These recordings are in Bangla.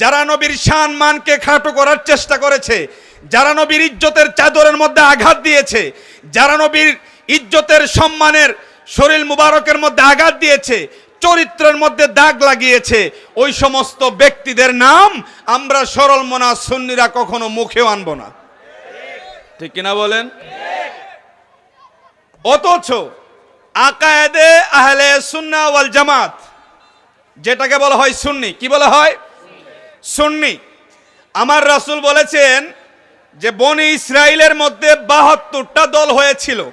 যারা নবীর শান মানকে খাটো করার চেষ্টা করেছে, যারা নবীর ইজ্জতের চাদরের মধ্যে আঘাত দিয়েছে, যারা নবীর ইজ্জতের সম্মানের শরীর মুবারকের মধ্যে আঘাত দিয়েছে, চরিত্রের মধ্যে দাগ লাগিয়েছে, ওই সমস্ত ব্যক্তিদের নাম আমরা সরল মনা সুন্নিরা কখনো মুখেও আনব না। ঠিক কিনা বলেন? অথচ আকায়েদে আহলে সুন্না ওয়াল জামাত, যেটাকে বলা হয় সুন্নি, কি বলা হয়? সুন্নি। আমার রাসূল বলেছেন যে বনি ইসরায়েলের মধ্যে বাহাত্তরটা দল হয়েছিল।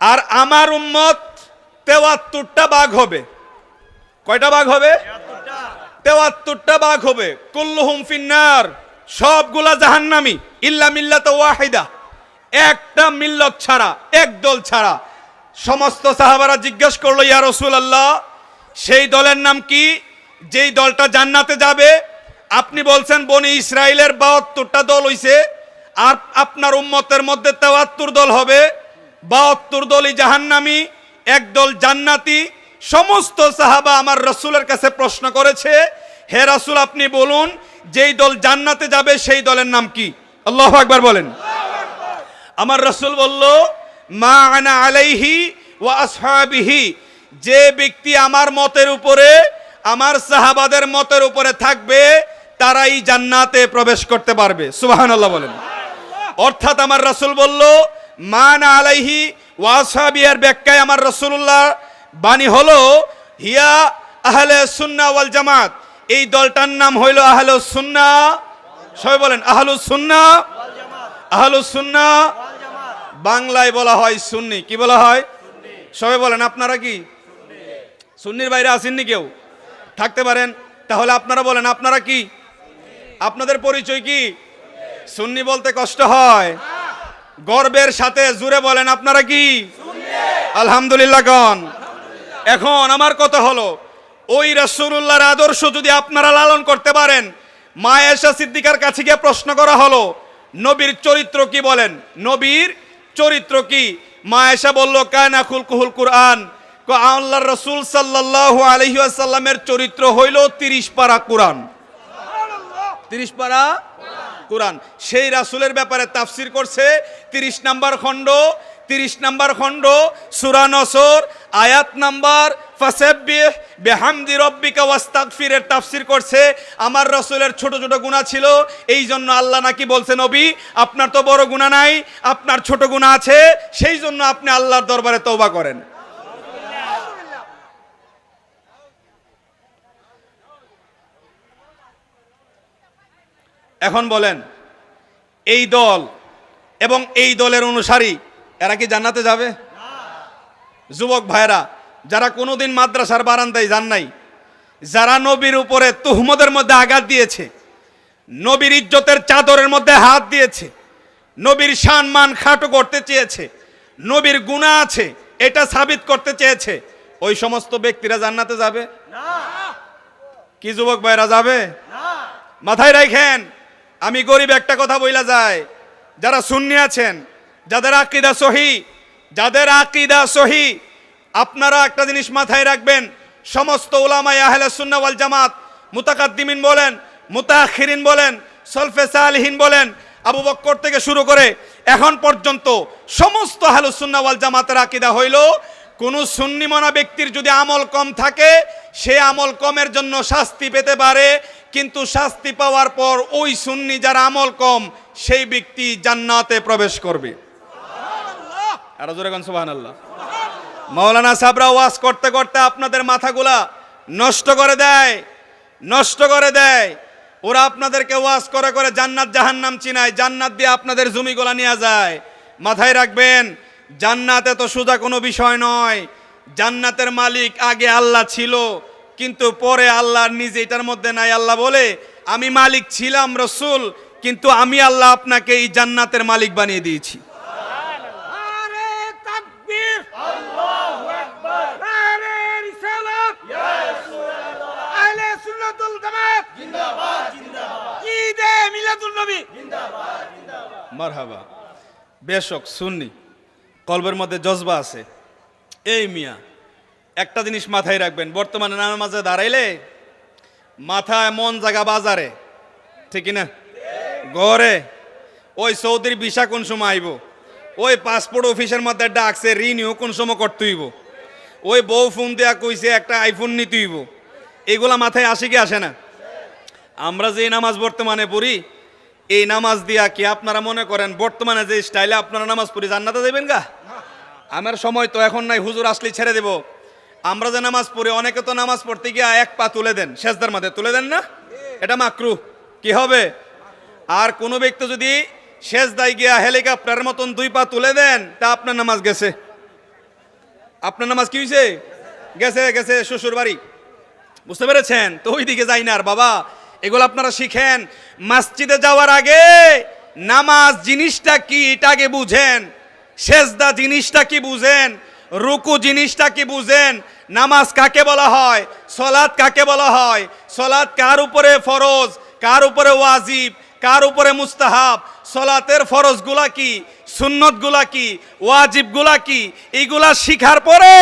আর আমার উম্মত তেওয়াত্তরটা বাঘ হবে। কয়টা বাঘ হবে? তেয়াত্তরটা বাঘ হবে। কুল্লুহুম ফিন্নার, সবগুলা জাহান্নামি, ইল্লা মিল্লাত ওয়াহিদা। একটা মিল্লত ছাড়া, এক দল ছাড়া। সমস্ত সাহাবারা জিজ্ঞেস করল, ইয়া রসুল আল্লাহ সেই দলের নাম কি? যেই দলটা জান্নাতে যাবে আপনি বলছেন বনি ইসরায়েলের বাহাত্তরটা দল হইছে, আর আপনার উম্মতের মধ্যে তেয়াত্তর দল হবে। বাহাত্তর দলই জাহান্নামি একদল জান্নাতি। সমস্ত সাহাবা আমার রসুলের কাছে প্রশ্ন করেছে, হে রাসূল, আপনি বলুন, যেই দল জান্নাতে যাবে, সেই দলের নাম কি? আল্লাহ একবার বলেন। আমার রসুল বলল, মা আনা আলাইহি ওয়া আসহাবিহি। যে ব্যক্তি আমার মতের উপরে, আমার সাহাবাদের মতের উপরে থাকবে তারাই জান্নাতে প্রবেশ করতে পারবে। সুবহানাল্লাহ বলেন। অর্থাৎ আমার রসুল বলল, মান আলাইহি ওয়াসাবিয়ার ব্যাখ্যায় আমার রসুল্লাহ বাণী হলো, হিয়া আহলে সুন্না ওয়াল জামাত। এই দলটার নাম হইল আহলে সুন্না। সবাই বলেন, আহলু সুন্না আহলু সুন্না। বাংলায় বলা হয় সুন্নি। কি বলা হয়? সবাই বলেন, আপনারা কি? সুন্নির বাইরে আসেননি কেউ? থাকতে পারেন। তাহলে আপনারা বলেন, আপনারা কি? আপনাদের পরিচয় কি? সুন্নি বলতে কষ্ট হয়। গর্বের সাথে জুড়ে বলেন, আপনারা কি? আলহামদুলিল্লাহ গণ। এখন আমার কথা হলো, ওই রাসূলুল্লাহর আদর্শ যদি আপনারা লালন করতে পারেন মা এসা সিদ্দিকার কাছে গিয়ে প্রশ্ন করা হলো, নবীর চরিত্র কি বলেন? নবীর চরিত্র কি? মা এসা বলল, কায়না খুলকুহুল কুরআন। কো আল্লাহর রসুল সাল্লাল্লাহু আলাইহি ওয়াসাল্লামের চরিত্র হইল তিরিশ পারা কোরআন। তিরিশ পারা কোরআন। সেই রাসূলের ব্যাপারে তাফসির করছে তিরিশ নাম্বার খণ্ড, তিরিশ নাম্বার খণ্ড, সূরা নসর, আয়াত নাম্বার, ফাসাব্বিহ বিহামদি রব্বিকা ওয়াস্তাগফিরের তাফসির করছে। আমার রাসূলের ছোট ছোট গুনাহ ছিল এই জন্য আল্লাহ নাকি বলছে, নবী, আপনার তো বড় গুনাহ নাই, আপনার ছোট গুনাহ আছে সেই জন্য আপনি আল্লাহর দরবারে তওবা করেন। এখন বলেন এই দল এবং এই দলের অনুসারী এরা কি জান্নাতে যাবে? যুবক ভাইরা যারা কোনোদিন মাদ্রাসার বারান্দায় যান নাই যারা নবীর উপরে তুহমদের মধ্যে আঘাত দিয়েছে নবীর ইজ্জতের চাদরের মধ্যে হাত দিয়েছে নবীর সান মান খাটো করতে চেয়েছে নবীর গুণা আছে এটা সাবিত করতে চেয়েছে ওই সমস্ত ব্যক্তিরা জান্নাতে যাবে? কি যুবক ভাইরা যাবে? মাথায় রাখেন আমি গরিব একটা কথা বইলা যায়। যারা সুন্নি আছেন, যাদের আকিদা সহি, যাদের আকিদা সহি, আপনারা একটা জিনিস মাথায় রাখবেন, সমস্ত ওলামাই আহলে সুন্না ওয়াল জামাত মুতাকাদ্দিমিন বলেন মুতাখিরিন বলেন, সলফে সালহীন বলেন, আবু বক্কর থেকে শুরু করে এখন পর্যন্ত সমস্ত আহলে সুন্না ওয়াল জামাতের আকিদা হইল, কোন সুন্নি মনা ব্যক্তির যদি আমল কম থাকে, সে আমল কমের জন্য শাস্তি পেতে পারে কিন্তু শাস্তি পাওয়ার পর ওই সুন্নি যার আমল কম সেই ব্যক্তি জান্নাতে প্রবেশ করবে। আরও জোরে গান সুবহান আল্লাহ মাওলানা সাবরা ওয়াজ করতে করতে আপনাদের মাথাগুলা নষ্ট করে দেয় নষ্ট করে দেয়। ওরা আপনাদেরকে ওয়াজ করে করে জান্নাত জাহান্নাম চিনায় জান্নাত দিয়ে আপনাদের জমিগুলা নিয়ে যায়। মাথায় রাখবেন জান্নাতে তো সোজা কোনো বিষয় নয়। জান্নাতের মালিক আগে আল্লাহ ছিল কিন্তু পরে আল্লাহ নিজে এটার মধ্যে নাই। আল্লাহ বলে আমি মালিক ছিলাম রসুল কিন্তু আমি আল্লাহ আপনাকে এই জান্নাতের মালিক বানিয়ে দিয়েছি। আরে তাকবীর। আল্লাহু আকবার। আরে রিসালাত। ইয়া রাসূলুল্লাহ আহলে সুন্নাতুল জামাত। জিন্দাবাদ জিন্দাবাদ। ঈদে মিলাদুন নবী। মারহাবা। বেশক সুন্নি। কলবের মধ্যে জজবা আছে। এই মিয়া একটা জিনিস মাথায় রাখবেন, বর্তমানে নামাজে দাঁড়াইলে মাথায় মন জায়গা বাজারে, ঠিক না ঘরে। ওই সৌদির ভিসা কোন সময় আইব? ওই পাসপোর্ট অফিসের মধ্যে ডাকছে রিনিউ কোন সময় করতে হইব? ওই বউ ফোন দেয়া কইছে, একটা আইফোন নিতে হইব। এগুলা মাথায় আসে কি আসে না? আমরা যে নামাজ বর্তমানে পড়ি, এই নামাজ দিয়া কি আপনারা মনে করেন, বর্তমানে যে স্টাইলে আপনারা নামাজ পড়ি জান্নাতে দেবেন গা? আমার সময় তো এখন নাই, হুজুর আসলে ছেড়ে দেব। আমরা যে নামাজ পড়ি, অনেকে তো নামাজ পড়তে গিয়ে এক পা তুলে দেন শেষদার মাঝে তুলে দেন না? এটা মাকরু। কি হবে? আর কোনো ব্যক্তি যদি শেষ দায় গিয়া হেলিকপ্টারের মতন দুই পা তুলে দেন, তা আপনার নামাজ গেছে। আপনার নামাজ কি হয়েছে গেছে গেছে, শ্বশুর বাড়ি। বুঝতে পেরেছেন? তো ওই দিকে যাই না আর, বাবা, এগুলো আপনারা শিখেন। মসজিদে যাওয়ার আগে নামাজ জিনিসটা কি, এটা আগে বুঝেন। সেজদা জিনিসটা কি বুঝেন? রুকু জিনিসটা কি বুঝেন? নামাজ কাকে বলা হয়? সলাদ কাকে বলা হয়? সলাদ কার উপরে ফরজ? কার উপরে ওয়াজিব? কার উপরে মুস্তাহাব? সলাতের ফরজগুলা কি? সুন্নতগুলা কি? ওয়াজিবগুলা কি? এইগুলা শিখার পরে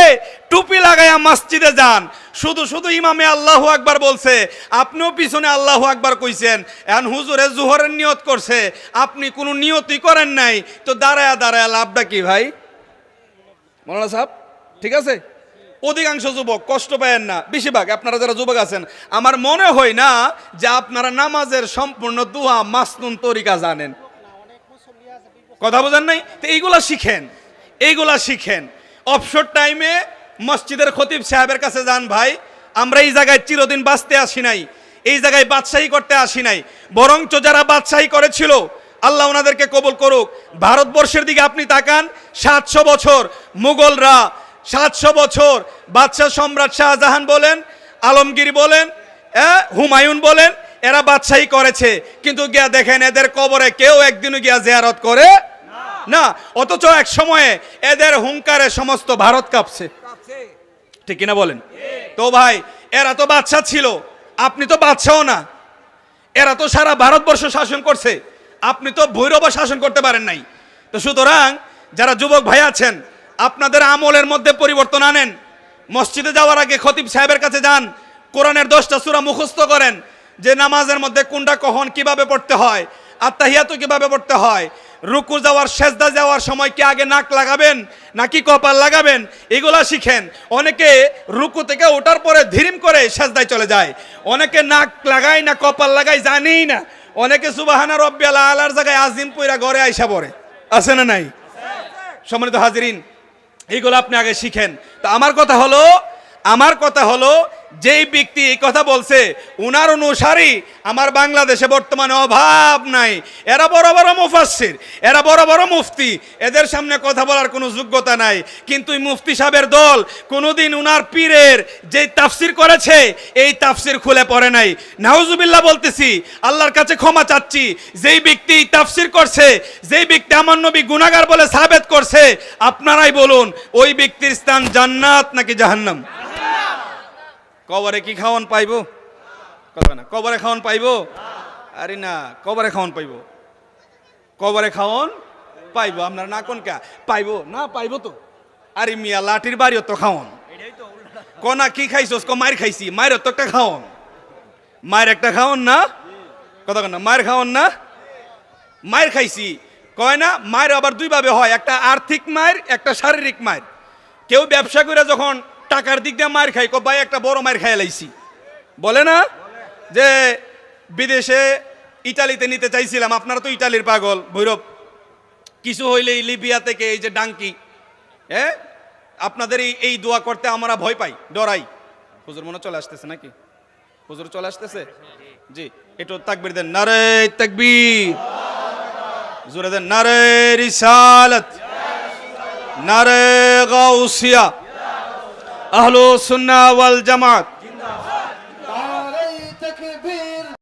টুপি লাগাইয়া মসজিদে যান। শুধু শুধু ইমামে আল্লাহ আকবার বলছে। আপনিও পিছনে আল্লাহ আকবার কইছেন। এখন হুজুরে জুহরের নিয়ত করছে। আপনি কোনো নিয়তই করেন নাই। তো দাঁড়ায়া দাঁড়ায়া লাভটা কি ভাই? মৌলানা সাহেব, ঠিক আছে? অধিকাংশ যুবক কষ্ট পায়েন না। বেশিরভাগ, আপনারা যারা যুবক আছেন, আমার মনে হয় না যে আপনারা নামাজের সম্পূর্ণ দুহা মাসনুন তরিকা জানেন। কথা বোঝেন নাই? তো এইগুলা শিখেন এইগুলা শিখেন। অবসর টাইমে মসজিদের খতিব সাহেবের কাছে যান ভাই। আমরা এই জায়গায় চিরদিন বাঁচতে আসি নাই, এই জায়গায় বাদশাহী করতে আসি নাই। বরঞ্চ যারা বাদশাহী করেছিল আল্লাহ ওনাদেরকে কবল করুক। ভারতবর্ষের দিকে আপনি তাকান, সাতশো বছর মুঘলরা, সাতশো বছর বাদশাহ সম্রাট শাহজাহান বলেন, আলমগীর বলেন হুমায়ুন বলেন, এরা বাদশাহী করেছে। কিন্তু গিয়া দেখেন এদের কবরে কেউ একদিনও গিয়া জিয়ারত করে না। অথচ এক সময়ে এদের হুঙ্কারে সমস্ত ভারত কাঁপছে। ঠিক কিনা বলেন? তো ভাই, এরা তো বাদশা ছিল। আপনি তো বাদশাও না। এরা তো সারা ভারতবর্ষ শাসন করছে। আপনি তো ভৈরব শাসন করতে পারেন নাই। তো সুতরাং যারা যুবক ভাই আছেন, আপনাদের আমলের মধ্যে পরিবর্তন আনেন। মসজিদে যাওয়ার আগে খতিব সাহেবের কাছে যান, কোরআনের দশটা সূরা মুখস্থ করেন যে নামাজের মধ্যে কোনটা কখন কীভাবে পড়তে হয় আত্মাহিয়াতু কীভাবে পড়তে হয়, রুকু যাওয়ার, সেজদা যাওয়ার সময় কি আগে নাক লাগাবেন, নাকি কপাল লাগাবেন, এগুলা শিখেন। অনেকে রুকু থেকে ওঠার পরে ধীরিম করে সেজদায় চলে যায়। অনেকে নাক লাগায় না, কপাল লাগায় জানেই না। অনেকে সুবাহানা রব্বি আল্লাহ আলার জায়গায় আজিম পইরা ঘরে আইসা পড়ে। আছে না নাই? সম্মানিত হাজিরিন, এইগুলো আপনি আগে শিখেন। তো আমার কথা হলো, আমার কথা হলো যেই ব্যক্তি এই কথা বলছে, উনার অনুসারী আমার বাংলাদেশে বর্তমানে অভাব নাই। এরা বড় বড় মুফাসির এরা বড় বড় মুফতি, এদের সামনে কথা বলার কোনো যোগ্যতা নাই। কিন্তু মুফতি সাহেবের দল কোনোদিন উনার পীরের যে তাফসির করেছে, এই তাফসির খুলে পড়ে নাই। নাউজুবিল্লাহ বলতেছি, আল্লাহর কাছে ক্ষমা চাচ্ছি, যেই ব্যক্তি তাফসির করছে, যেই ব্যক্তি আমার নবী গুনাগার বলে সাবেত করছে, আপনারাই বলুন, ওই ব্যক্তির স্থান জান্নাত নাকি জাহান্নাম? কবরে কি খাওয়ান পাইব? কথা না, কবরে খাওয়ান পাইব? আরে না, কবরে খাওয়ান পাইব। কবরে খাওয়ান পাইব, আপনার না কোন কা? পাইবো, না পাইব তো। আরে মিয়া, লাঠির বাড়িও তো খাওয়ান। কনা কি খাইছস? ক, মায়ের খাইছি মায়ের তো একটা খাওয়ান। মায়ের একটা খাওয়ান না? কথা না, মায়ের খাওয়ান না? মায়ের খাইছি। কয় না, মায়ের আবার দুইভাবে হয়, একটা আর্থিক মায়ের, একটা শারীরিক মায়ের। কেউ ব্যবসা করে যখন টাকার দিক দিয়ে মায়ের খাই ভাই একটা বড় মায়ের খাই লাইছি। বলে না? যে বিদেশে ইটালিতে নিতে চাইছিলাম, আপনারা তো ইটালির পাগল, ভৈরব। কিছু হইলেই লিবিয়া থেকে এই যে ডাঙ্কি হ্যাঁ আপনাদের এই এই দোয়া করতে আমরা ভয় পাই, ডরাই। হুজুর মনে চলে আসতেছে নাকি? হুজুর চলে আসতেছে? জি, একটু তাকবির দেন, নারে তাকবীর। জোরে দেন, নারে রিসালাত, নারে গাউসিয়া। আহলো সুন্না ওয়াল জামাত।